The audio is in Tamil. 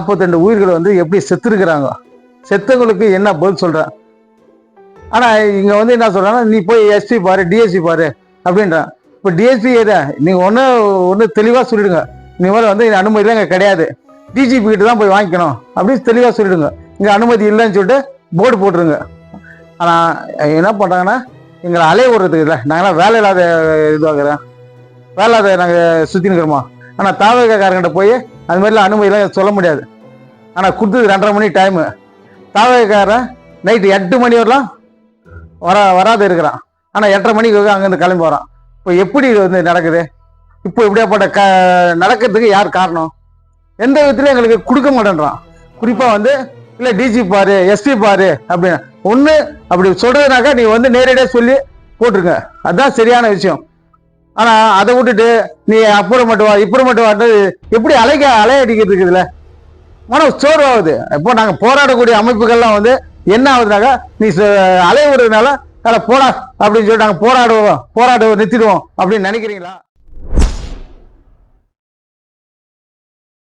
நாற்பத்தெண்டு உயிர்கள் வந்து எப்படி செத்துருக்குறாங்க? செத்தவங்களுக்கு என்ன பதில் சொல்கிறேன் ஆனால் இங்கே வந்து என்ன சொல்கிறாங்கன்னா நீ போய் எஸ்பி பாரு டிஎஸ்பி பாரு அப்படின்றான். இப்போ டிஎஸ்பி ஏதா நீங்கள் ஒன்று ஒன்று தெளிவாக சொல்லிடுங்க. நீ மாதிரி வந்து இந்த அனுமதிலாம் இங்கே கிடையாது. டிஜிபி கிட்ட தான் போய் வாங்கிக்கணும். அப்படின்னு தெளிவாக சொல்லிடுங்க. இங்கே அனுமதி இல்லைன்னு சொல்லிட்டு போர்டு போட்டுருங்க. ஆனால் என்ன பண்ணுறாங்கன்னா எங்களை அலைய விடுறதுக்கு இல்லை. நாங்களாம் வேலை இல்லாத இதுவாகிறேன் வேலை இல்லாத நாங்கள் சுற்றி நிற்கிறோமா ஆனால் தாவகக்காரங்கிட்ட போய் அது மாதிரிலாம் அனுமதிலாம் சொல்ல முடியாது. ஆனால் கொடுத்தது ரெண்டரை மணி டைமு தாவகக்காரன் நைட்டு எட்டு மணி வரலாம். வர வராது இருக்கிறான். ஆனால் எட்டரை மணிக்கு அங்கேருந்து கிளம்பி வரான். இப்போ எப்படி இது வந்து நடக்குது? இப்போ இப்படியாப்பட்ட க நடக்கிறதுக்கு யார் காரணம்? எந்த விதத்துலையும் எங்களுக்கு கொடுக்க மாட்டேன்றான். குறிப்பாக வந்து இல்லை டிஜி பாரு எஸ்பி பாரு அப்படின்னு. ஒன்று அப்படி சொல்கிறதுனாக்கா நீ வந்து நேரடியாக சொல்லி போட்டிருங்க. அதுதான் சரியான விஷயம். ஆனால் அதை விட்டுட்டு நீ அப்புறம் மட்டும் வா இப்புறம் மட்டும் வான்றது எப்படி அலைக்க அலையடிக்கிட்டு இருக்குதுல்ல? மனம் சோர்வாகுது இப்போ நாங்கள் போராடக்கூடிய அமைப்புகள்லாம் வந்து என்ன ஆகுதுனாக்கா நீ ச- அலைய விடுறதுனால அதை போடா அப்படின்னு சொல்லிட்டு நாங்கள் போராடுவோம் போராடுவோம் நிறுத்திடுவோம் அப்படின்னு நினைக்கிறீங்களா?